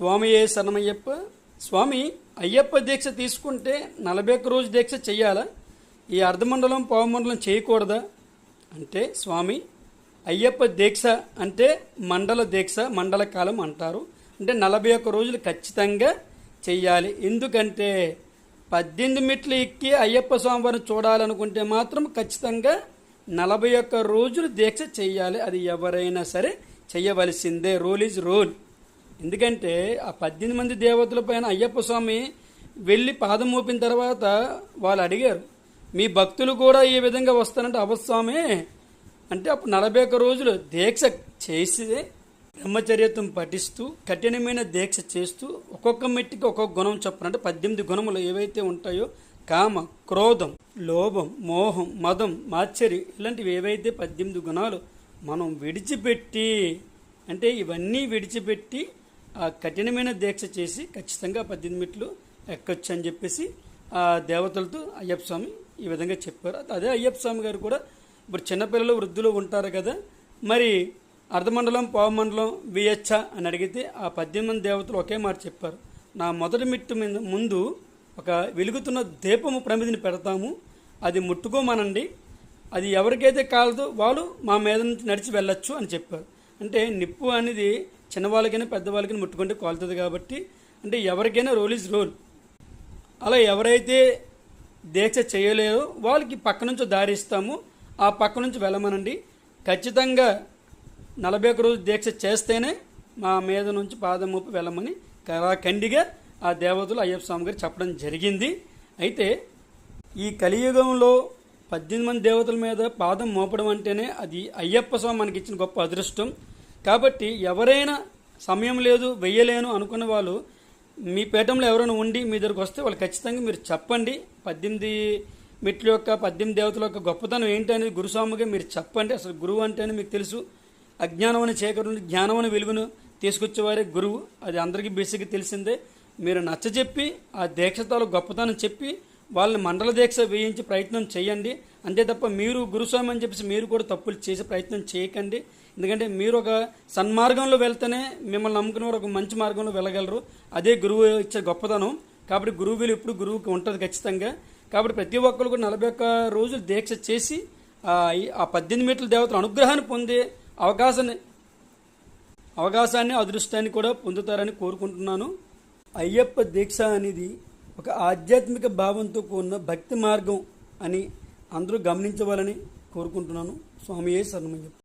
స్వామియే శరణమయ్యప్ప? స్వామి అయ్యప్ప దీక్ష తీసుకుంటే నలభై ఒక్క రోజు దీక్ష చెయ్యాలా? ఈ అర్ధమండలం పావమండలం చేయకూడదా? అంటే స్వామి అయ్యప్ప దీక్ష అంటే మండల దీక్ష మండల కాలం అంటారు. అంటే నలభై ఒక్క రోజులు ఖచ్చితంగా చెయ్యాలి. ఎందుకంటే పద్దెనిమిది మెట్లు ఎక్కి అయ్యప్ప స్వామివారిని చూడాలనుకుంటే మాత్రం ఖచ్చితంగా నలభై ఒక్క రోజులు దీక్ష చెయ్యాలి. అది ఎవరైనా సరే చేయవలసిందే రూల్ ఈజ్ రూల్. ఎందుకంటే ఆ పద్దెనిమిది మంది దేవతల పైన అయ్యప్ప స్వామి వెళ్ళి పాదం మోపిన తర్వాత వాళ్ళు అడిగారు మీ భక్తులు కూడా ఈ విధంగా వస్తారంటే అవస్వామి అంటే అప్పుడు నలభై ఒక్క రోజులు దీక్ష చేసి బ్రహ్మచర్యత్వం పఠిస్తూ కఠినమైన దీక్ష చేస్తూ ఒక్కొక్క మెట్టికి ఒక్కొక్క గుణం చొప్పున అంటే పద్దెనిమిది గుణములు ఏవైతే ఉంటాయో కామ క్రోధం లోభం మోహం మదం మాత్సరి ఇలాంటివి ఏవైతే పద్దెనిమిది గుణాలు మనం విడిచిపెట్టి అంటే ఇవన్నీ విడిచిపెట్టి ఆ కఠినమైన దీక్ష చేసి ఖచ్చితంగా పద్దెనిమిది మెట్లు ఎక్కొచ్చు అని చెప్పేసి ఆ దేవతలతో అయ్యప్ప స్వామి ఈ విధంగా చెప్పారు. అదే అయ్యప్ప స్వామి గారు కూడా ఇప్పుడు చిన్నపిల్లలు వృద్ధులు ఉంటారు కదా మరి అర్ధమండలం పావమండలం వియచ్చ అని అడిగితే ఆ పద్దెనిమిది దేవతలు ఒకే మాట చెప్పారు. నా మొదటి మిట్టు మీద ముందు ఒక వెలుగుతున్న దీపము ప్రమిదిని పెడతాము. అది ముట్టుకోమనండి. అది ఎవరికైతే కాలదో వాళ్ళు మా మీద నుంచి నడిచి వెళ్ళొచ్చు అని చెప్పారు. అంటే నిప్పు అనేది చిన్నవాళ్ళకైనా పెద్దవాళ్ళకైనా ముట్టుకుంటే కాలుతుంది కాబట్టి అంటే ఎవరికైనా రోల్ ఇస్ రోల్. అలా ఎవరైతే దీక్ష చేయలేరో వాళ్ళకి పక్క నుంచి దారి ఇస్తాము. ఆ పక్క నుంచి వెళ్ళమనండి. ఖచ్చితంగా నలభై ఒక్క రోజు దీక్ష చేస్తేనే మా మీద నుంచి పాదం మోపి వెళ్ళమని కరాఖండిగా ఆ దేవతలు అయ్యప్ప స్వామి గారు చెప్పడం జరిగింది. అయితే ఈ కలియుగంలో పద్దెనిమిది మంది దేవతల మీద పాదం మోపడం అంటేనే అది అయ్యప్ప స్వామి మనకి ఇచ్చిన గొప్ప అదృష్టం. కాబట్టి ఎవరైనా సమయం లేదు వెయ్యలేను అనుకున్న వాళ్ళు మీ పీఠంలో ఎవరైనా ఉండి మీ దగ్గరకు వస్తే వాళ్ళు ఖచ్చితంగా మీరు చెప్పండి. పద్దెనిమిది మెట్ల యొక్క పద్దెనిమిది దేవతల యొక్క గొప్పతనం ఏంటి అనేది గురుస్వామిగా మీరు చెప్పండి. అసలు గురువు అంటేనే మీకు తెలుసు. అజ్ఞానం అని చేకరుని జ్ఞానం అని వెలుగును తీసుకొచ్చేవారే గురువు. అది అందరికీ బేసిక్గా తెలిసిందే. మీరు నచ్చజెప్పి ఆ దీక్షతాలు గొప్పతనం చెప్పి వాళ్ళని మండల దీక్ష వేయించే ప్రయత్నం చేయండి. అంతే తప్ప మీరు గురుస్వామి అని చెప్పేసి మీరు కూడా తప్పులు చేసే ప్రయత్నం చేయకండి. ఎందుకంటే మీరు ఒక సన్మార్గంలో వెళ్తేనే మిమ్మల్ని నమ్ముకున్న వారు ఒక మంచి మార్గంలో వెళ్ళగలరు. అదే గురువు ఇచ్చే గొప్పతనం. కాబట్టి గురువు విలువ ఎప్పుడు గురువుకి ఉంటుంది ఖచ్చితంగా. కాబట్టి ప్రతి ఒక్కరు కూడా నలభై ఒక్క రోజులు దీక్ష చేసి ఆ ఆ పద్దెనిమిది మీటర్ల దేవతల అనుగ్రహాన్ని పొందే అవకాశాన్ని అవకాశాన్ని అదృష్టాన్ని కూడా పొందుతారని కోరుకుంటున్నాను. అయ్యప్ప దీక్ష అనేది ఒక ఆధ్యాత్మిక భావంతో కూడిన భక్తి మార్గం అని అందరూ గమనించవాలని కోరుకుంటున్నాను. స్వామి ఏ శరణమయ్యప్ప